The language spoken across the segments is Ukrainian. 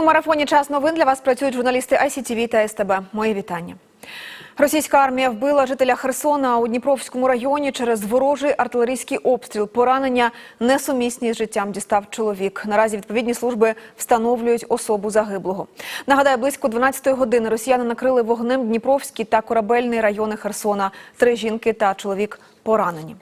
У марафоні час новин для вас працюють журналісти ICTV та СТБ. Мої вітання. Російська армія вбила жителя Херсона у Дніпровському районі через ворожий артилерійський обстріл. Поранення несумісні з життям дістав чоловік. Наразі відповідні служби встановлюють особу загиблого. Нагадаю, близько 12-ї години росіяни накрили вогнем Дніпровський та корабельний райони Херсона. Три жінки та чоловік поранені.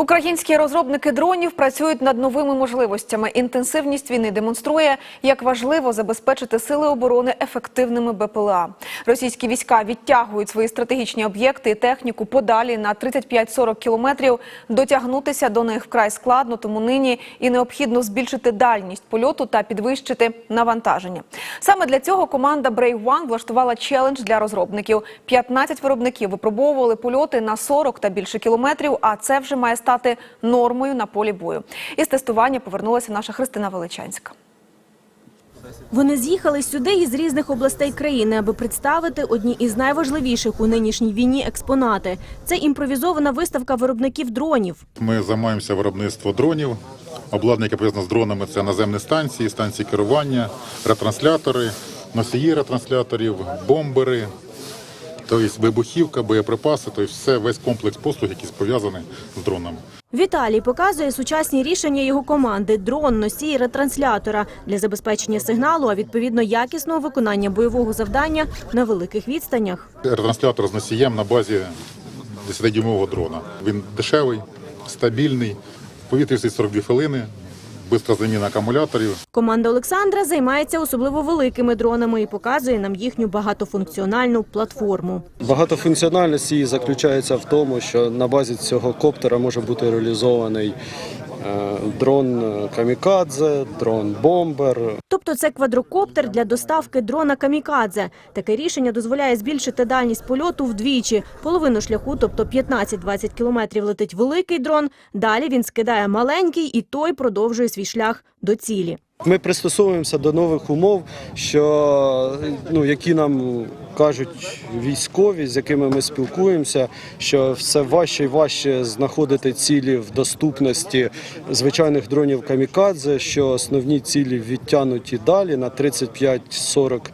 Українські розробники дронів працюють над новими можливостями. Інтенсивність війни демонструє, як важливо забезпечити сили оборони ефективними БПЛА. Російські війська відтягують свої стратегічні об'єкти і техніку подалі на 35-40 кілометрів. Дотягнутися до них вкрай складно, тому нині і необхідно збільшити дальність польоту та підвищити навантаження. Саме для цього команда Brave One влаштувала челендж для розробників. 15 виробників випробовували польоти на 40 та більше кілометрів. А це вже має стати нормою на полі бою. Із тестування повернулася наша Христина Величанська. Вони з'їхали сюди із різних областей країни, аби представити одні із найважливіших у нинішній війні експонати. Це імпровізована виставка виробників дронів. Ми займаємося виробництвом дронів. Обладнання, яке пов'язане з дронами, це наземні станції, станції керування, ретранслятори, носії ретрансляторів, бомбери, тобто вибухівка, боєприпаси, тобто все, весь комплекс послуг, який пов'язаний з дронами. Віталій показує сучасні рішення його команди: дрон, носій, ретранслятора для забезпечення сигналу, а відповідно якісного виконання бойового завдання на великих відстанях. Ретранслятор з носієм на базі 10-дюймового дрона. Він дешевий, стабільний, в повітрі стоїть 42 хвилини, швидка заміна акумуляторів. Команда Олександра займається особливо великими дронами і показує нам їхню багатофункціональну платформу. Багатофункціональність її заключається в тому, що на базі цього коптера може бути реалізований дрон е, камікадзе, дрон бомбер, Тобто це квадрокоптер для доставки дрона камікадзе. Таке рішення дозволяє збільшити дальність польоту вдвічі. Половину шляху, тобто 15-20 кілометрів, летить великий дрон. Далі він скидає маленький, і той продовжує свій шлях до цілі. Ми пристосовуємося до нових умов, що ну які нам кажуть військові, з якими ми спілкуємося, що все важче і важче знаходити цілі в доступності звичайних дронів камікадзе, що основні цілі відтягнуті далі на 35-45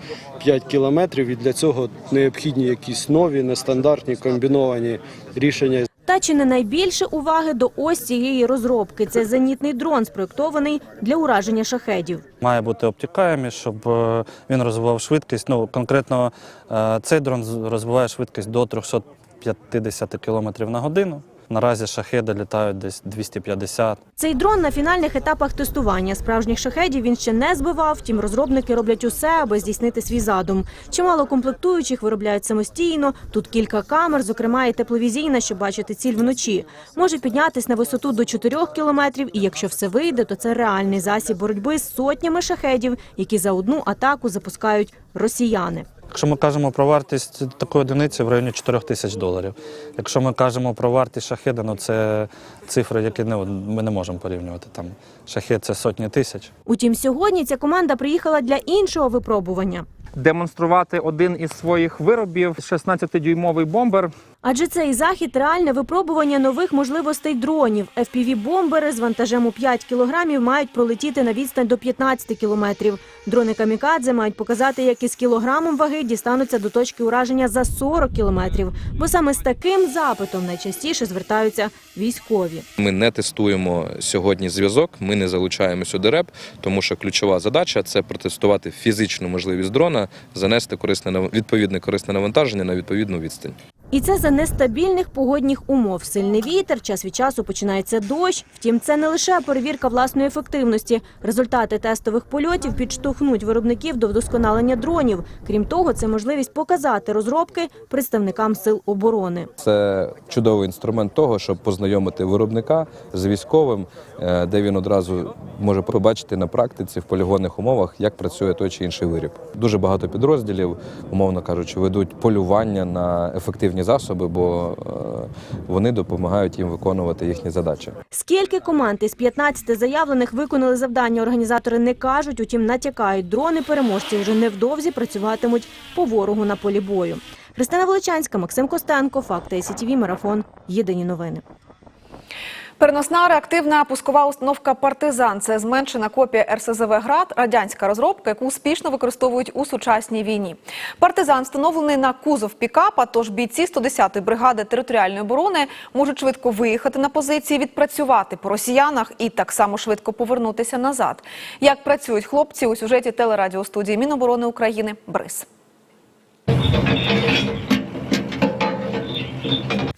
кілометрів, і для цього необхідні якісь нові, нестандартні комбіновані рішення. Чи не найбільше уваги до ось цієї розробки? Це зенітний дрон, спроєктований для ураження шахедів. Має бути обтікаємі, щоб е, він розвивав швидкість. Ну конкретно е, цей дрон розвиває швидкість до 350 км на годину. Наразі шахеди літають десь 250. Цей дрон на фінальних етапах тестування справжніх шахедів він ще не збивав. Втім, розробники роблять усе, аби здійснити свій задум. Чимало комплектуючих виробляють самостійно. Тут кілька камер, зокрема і тепловізійна, щоб бачити ціль вночі. Може піднятись на висоту до 4 кілометрів. І якщо все вийде, то це реальний засіб боротьби з сотнями шахедів, які за одну атаку запускають росіяни. Якщо ми кажемо про вартість такої одиниці в районі 4 тисяч доларів. Якщо ми кажемо про вартість шахеда, ну це цифри, які не, ми не можемо порівнювати. Там шахед це сотні тисяч. Утім, сьогодні ця команда приїхала для іншого випробування. демонструвати один із своїх виробів 16-дюймовий бомбер. Адже цей захід реальне випробування нових можливостей дронів. FPV-бомбери з вантажем у 5 кілограмів мають пролетіти на відстань до 15 кілометрів. Дрони камікадзе мають показати, як із кілограмом ваги дістануться до точки ураження за 40 кілометрів. Бо саме з таким запитом найчастіше звертаються військові. Ми не тестуємо сьогодні зв'язок, ми не залучаємо сюди реп, тому що ключова задача це протестувати фізичну можливість дрона, занести корисне відповідне корисне навантаження на відповідну відстань. І це за нестабільних погодних умов. Сильний вітер, час від часу починається дощ. Втім, це не лише перевірка власної ефективності. Результати тестових польотів підштовхнуть виробників до вдосконалення дронів. Крім того, це можливість показати розробки представникам сил оборони. Це чудовий інструмент того, щоб познайомити виробника з військовим, е, де він одразу може побачити на практиці в полігонних умовах, як працює той чи інший виріб. Дуже багато підрозділів, умовно кажучи, ведуть полювання на ефективні засоби, бо е, вони допомагають їм виконувати їхні задачі. Скільки команд із 15 заявлених виконали завдання, організатори не кажуть, утім натякають, дрони переможці вже невдовзі працюватимуть по ворогу на полі бою. Христина Величанська, Максим Костенко, Факти СІТВ, Марафон. Єдині новини. Переносна реактивна пускова установка Партизан це зменшена копія РСЗВ Град, радянська розробка, яку успішно використовують у сучасній війні. Партизан встановлений на кузов пікапа, тож бійці 110-ї бригади територіальної оборони можуть швидко виїхати на позиції, відпрацювати по росіянах і так само швидко повернутися назад. Як працюють хлопці у сюжеті телерадіостудії Міноборони України Бриз.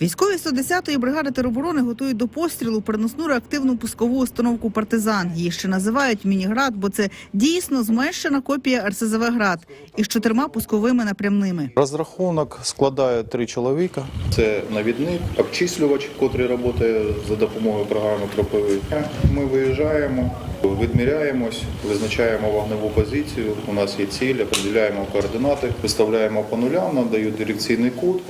Військові 110-ї бригади тероборони готують до пострілу переносну реактивну пускову установку «Партизан». Її ще називають «Мініград», бо це дійсно зменшена копія РСЗВ «Град» із чотирма пусковими напрямними. Розрахунок складає три чоловіка. Це навідник, обчислювач, який працює за допомогою програми Кроповий. Ми виїжджаємо, відміряємось, визначаємо вогневу позицію. У нас є ціль, определяємо координати, виставляємо по нулям, нам дають дирекційний кут.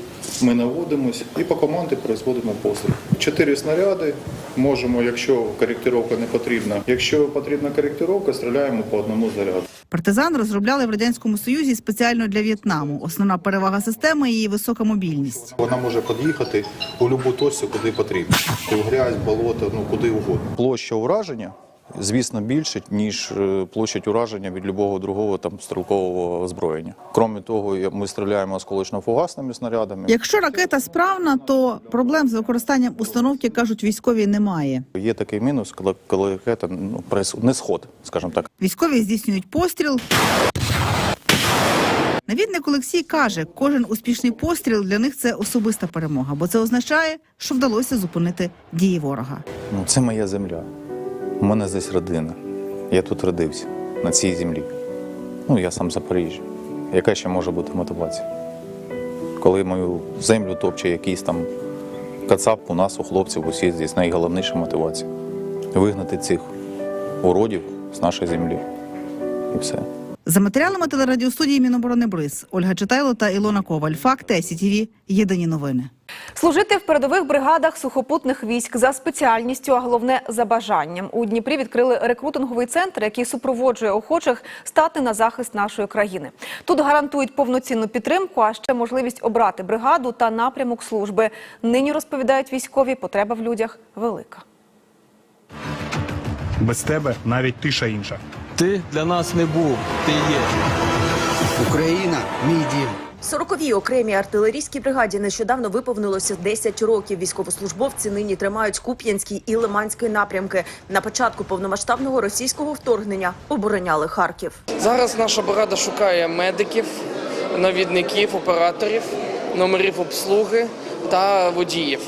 Ми наводимось і по команді производимо постріл. Чотири снаряди. Можемо, якщо коректировка не потрібна. Якщо потрібна коректировка, стріляємо по одному заряду. «Партизан» розробляли в Радянському Союзі спеціально для В'єтнаму. Основна перевага системи – її висока мобільність. Вона може під'їхати у будь-яку точку, куди потрібно. В грязь, болото, ну куди угодно. Площа ураження, звісно, більше, ніж е, площадь ураження від любого другого там стрілкового озброєння. Крім того, ми стріляємо осколочно-фугасними снарядами. Якщо ракета справна, то проблем з використанням установки, кажуть військові, немає. Є такий мінус, коли, коли ракета ну, не сход, скажімо так. Військові здійснюють постріл. Навідник Олексій каже, кожен успішний постріл для них це особиста перемога, бо це означає, що вдалося зупинити дії ворога. Ну, це моя земля. У мене здесь родина. Я тут родився, на цій землі. Ну, я сам Запоріжжя. Яка ще може бути мотивація? Коли мою землю топче якийсь там кацап, у нас, у хлопців, усіх здесь найголовніша мотивація. Вигнати цих уродів з нашої землі. І все. За матеріалами телерадіостудії Міноборони Бриз Ольга Читайло та Ілона Коваль. Факти СІТВ. Єдині новини. Служити в передових бригадах сухопутних військ за спеціальністю, а головне за бажанням. У Дніпрі відкрили рекрутинговий центр, який супроводжує охочих стати на захист нашої країни. Тут гарантують повноцінну підтримку, а ще можливість обрати бригаду та напрямок служби. Нині розповідають військові, потреба в людях велика. Без тебе навіть тиша інша. Ти для нас не був, ти є. Україна мій дім. 40-й окремій артилерійській бригаді нещодавно виповнилося 10 років. Військовослужбовці нині тримають Куп'янський і Лиманський напрямки. На початку повномасштабного російського вторгнення обороняли Харків. Зараз наша бригада шукає медиків, навідників, операторів, номерів обслуги та водіїв.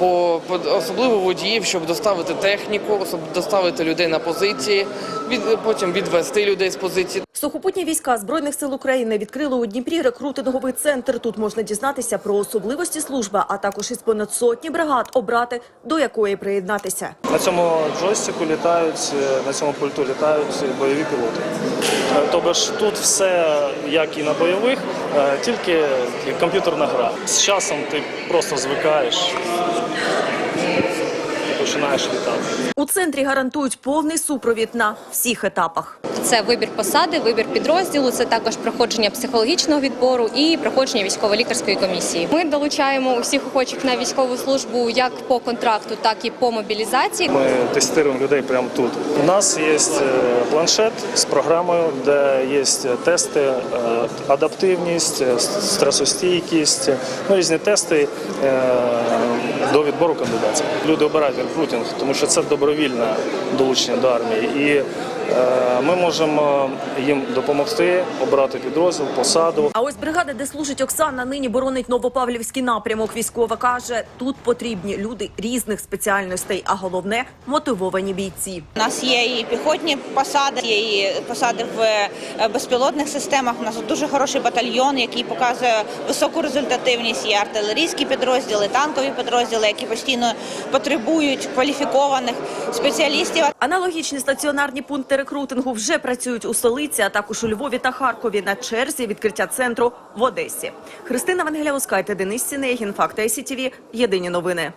Бо по- особливо водіїв, щоб доставити техніку, щоб доставити людей на позиції, від, потім відвести людей з позиції. Сухопутні війська Збройних сил України відкрили у Дніпрі рекрутинговий центр. Тут можна дізнатися про особливості служби, а також із понад сотні бригад обрати, до якої приєднатися. На цьому джойстику літають, е, на цьому пульту літають бойові пілоти. Е, Тобто ж тут все як і на бойових, е, тільки комп'ютерна гра. З часом ти просто звикаєш починаєш літати. У центрі гарантують повний супровід на всіх етапах. Це вибір посади, вибір підрозділу, це також проходження психологічного відбору і проходження військово-лікарської комісії. Ми долучаємо усіх охочих на військову службу як по контракту, так і по мобілізації. Ми тестуємо людей прямо тут. У нас є е, планшет з програмою, де є тести, е, адаптивність, е, стресостійкість, ну, різні тести е, до відбору кандидатів. Люди обирають рекрутинг, тому що це добровільне долучення до армії. І е, ми можемо їм допомогти обрати підрозділ, посаду. А ось бригада, де служить Оксана, нині боронить Новопавлівський напрямок. Військова каже, тут потрібні люди різних спеціальностей, а головне мотивовані бійці. У нас є і піхотні посади, є і посади в е, безпілотних системах. У нас дуже хороший батальйон, який показує високу результативність. Є артилерійські підрозділи, танкові підрозділи, які постійно потребують кваліфікованих спеціалістів. Аналогічні стаціонарні пункти рекрутингу вже працюють у столиці, а також у Львові та Харкові на черзі відкриття центру в Одесі. Христина Вангеля Ускайте, Денис Сінегін, Факт СІТВ. Єдині новини.